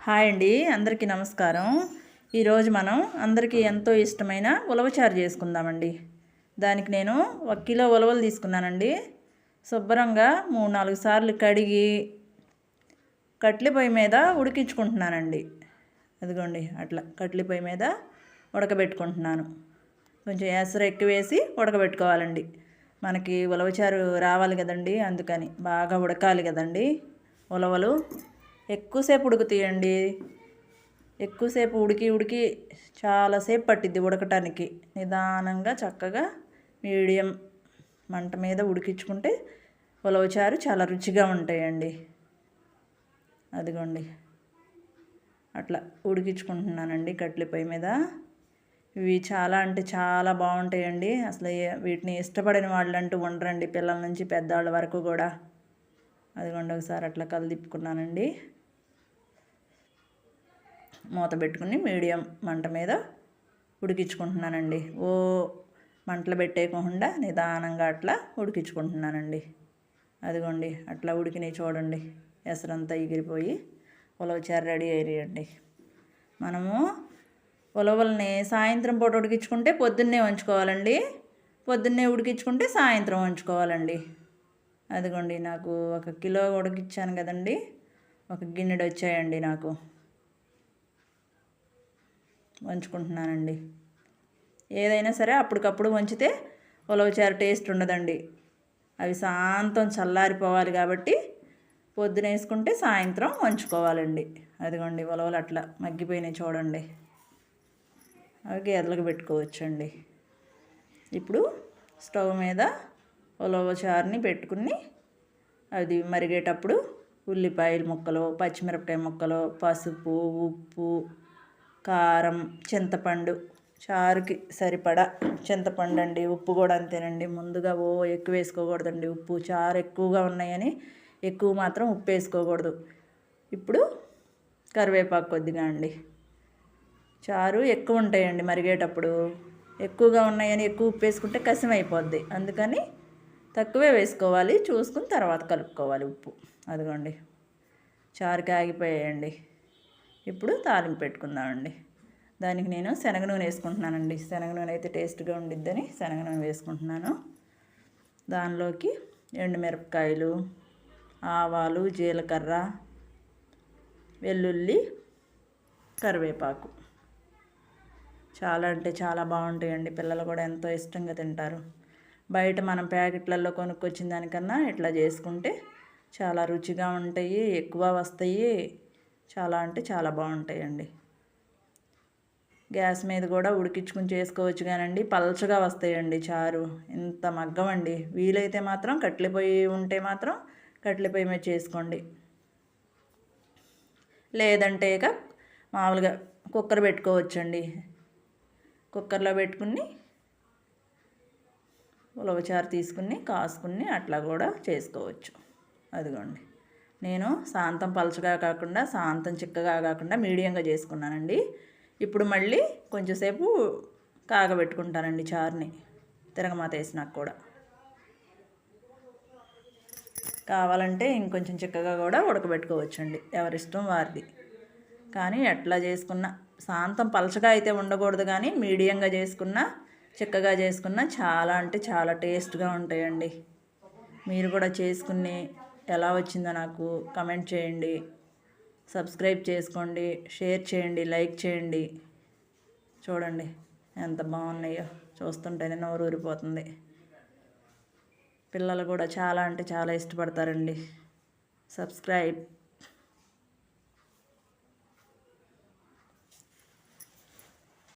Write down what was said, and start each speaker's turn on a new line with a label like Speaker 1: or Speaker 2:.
Speaker 1: Hi అండి అందరికీ నమస్కారం. ఈరోజు మనం అందరికీ ఎంతో ఇష్టమైన ఉలవచారు చేసుకుందామండి. దానికి నేను ఒక కిలో ఉలవలు తీసుకున్నానండి. శుభ్రంగా మూడు నాలుగు సార్లు కడిగి కట్లి పొయ్యి మీద ఉడికించుకుంటున్నానండి. అదిగోండి అట్లా కట్లి పొయ్యి మీద ఉడకబెట్టుకుంటున్నాను. కొంచెం ఎసరు ఎక్కువ వేసి ఉడకబెట్టుకోవాలండి. మనకి ఉలవచారు రావాలి కదండి అందుకని బాగా ఉడకాలి కదండి ఉలవలు. ఎక్కువసేపు ఉడుకుతాయండి. ఎక్కువసేపు ఉడికి ఉడికి చాలాసేపు పట్టిద్ది ఉడకటానికి. నిదానంగా చక్కగా మీడియం మంట మీద ఉడికించుకుంటే ఉలవచారు చాలా రుచిగా ఉంటాయండి. అదిగోండి. అట్లా ఉడికించుకుంటున్నానండి కట్లె పొయ్యి మీద. ఇవి చాలా అంటే చాలా బాగుంటాయండి. అసలు వీటిని ఇష్టపడిన వాళ్ళు అంటూ ఉండరండి పిల్లల నుంచి పెద్దవాళ్ళ వరకు కూడా. అదిగోండి ఒకసారి అట్లా కలిదిప్పుకున్నానండి మూత పెట్టుకుని మీడియం మంట మీద ఉడికించుకుంటున్నానండి. ఓ మంటలు పెట్టేయకుండా నిదానంగా అట్లా ఉడికించుకుంటున్నానండి. అదిగోండి అట్లా ఉడికినాయి చూడండి. ఎసరంతా ఎగిరిపోయి ఉలవచారు రెడీ అయ్యండి మనము ఉలవల్ని సాయంత్రం పూట ఉడికించుకుంటే పొద్దున్నే ఉంచుకోవాలండి పొద్దున్నే ఉడికించుకుంటే సాయంత్రం ఉంచుకోవాలండి అదిగోండి నాకు ఒక కిలో ఉడికిచ్చాను కదండి. ఒక గిన్నెడు వచ్చాయండి నాకు. వంచుకుంటున్నానండి. ఏదైనా సరే అప్పటికప్పుడు వంచితే ఉలవచారు టేస్ట్ ఉండదండి. అవి శాంతం చల్లారిపోవాలి కాబట్టి పొద్దున వేసుకుంటే సాయంత్రం వంచుకోవాలండి. అదిగోండి ఉలవలు అట్లా మగ్గిపోయినాయి చూడండి. అవి గేదెలకు పెట్టుకోవచ్చండి. ఇప్పుడు స్టవ్ మీద ఉలవచారుని పెట్టుకుని అది మరిగేటప్పుడు ఉల్లిపాయల ముక్కలు పచ్చిమిరపకాయ ముక్కలు పసుపు ఉప్పు కారం చింతపండు చారుకి సరిపడా చింతపండు అండి ఉప్పు కూడా అంతేనండి. ముందుగా ఓ ఎక్కువ వేసుకోకూడదండి ఉప్పు. చారు ఎక్కువగా ఉన్నాయని ఎక్కువ మాత్రం ఉప్పు వేసుకోకూడదు. ఇప్పుడు కరివేపాకు కొద్దిగా అండి. చారు ఎక్కువ ఉంటాయండి మరిగేటప్పుడు. ఎక్కువగా ఉన్నాయని ఎక్కువ ఉప్పు వేసుకుంటే కసిం అయిపోద్ది. అందుకని తక్కువే వేసుకోవాలి. చూసుకుని తర్వాత కలుపుకోవాలి ఉప్పు. అదిగోండి. చారుకి ఆగిపోయాయండి. ఇప్పుడు తాలింపు పెట్టుకుందామండి. దానికి నేను శనగ నూనె వేసుకుంటున్నానండి. శనగ నూనె అయితే టేస్ట్గా ఉండిద్దని శనగ నూనె వేసుకుంటున్నాను. దానిలోకి ఎండుమిరపకాయలు ఆవాలు జీలకర్ర వెల్లుల్లి కరివేపాకు. చాలా అంటే చాలా బాగుంటాయండి. పిల్లలు కూడా ఎంతో ఇష్టంగా తింటారు. బయట మనం ప్యాకెట్లలో కొనుక్కొచ్చిన దానికన్నా ఇట్లా చేసుకుంటే చాలా రుచిగా ఉంటాయి ఎక్కువ వస్తాయి. చాలా అంటే చాలా బాగుంటాయండి. గ్యాస్ మీద కూడా ఉడికించుకుని చేసుకోవచ్చు కానండి. పల్చగా వస్తాయండి చారు. ఇంత మగ్గం అండి వీలైతే మాత్రం కట్లిపోయి ఉంటే మాత్రం కట్లిపోయి మీద చేసుకోండి. లేదంటే ఇక మామూలుగా కుక్కర్ పెట్టుకోవచ్చండి. కుక్కర్లో పెట్టుకుని ఉలవచారు తీసుకుని కాసుకుని అట్లా కూడా చేసుకోవచ్చు. అదిగోండి. నేను శాంతం పలచగా కాకుండా శాంతం చిక్కగా కాకుండా మీడియంగా చేసుకున్నానండి. ఇప్పుడు మళ్ళీ కొంచెంసేపు కాగబెట్టుకుంటానండి చారుని. తిరగమాత వేసినాక కూడా. కావాలంటే ఇంకొంచెం చిక్కగా కూడా ఉడకబెట్టుకోవచ్చండి. ఎవరిష్టం వారిది. కానీ ఎట్లా చేసుకున్న శాంతం పలచగా అయితే ఉండకూడదు కానీ మీడియంగా చేసుకున్న చిక్కగా చేసుకున్న చాలా అంటే చాలా టేస్ట్గా ఉంటాయండి. మీరు కూడా చేసుకుని ఎలా వచ్చిందో నాకు కమెంట్ చేయండి. సబ్స్క్రైబ్ చేసుకోండి షేర్ చేయండి లైక్ చేయండి. చూడండి ఎంత బాగున్నాయో. చూస్తుంటేనే నోరు ఊరిపోతుంది. పిల్లలు కూడా చాలా అంటే చాలా ఇష్టపడతారండి. సబ్స్క్రైబ్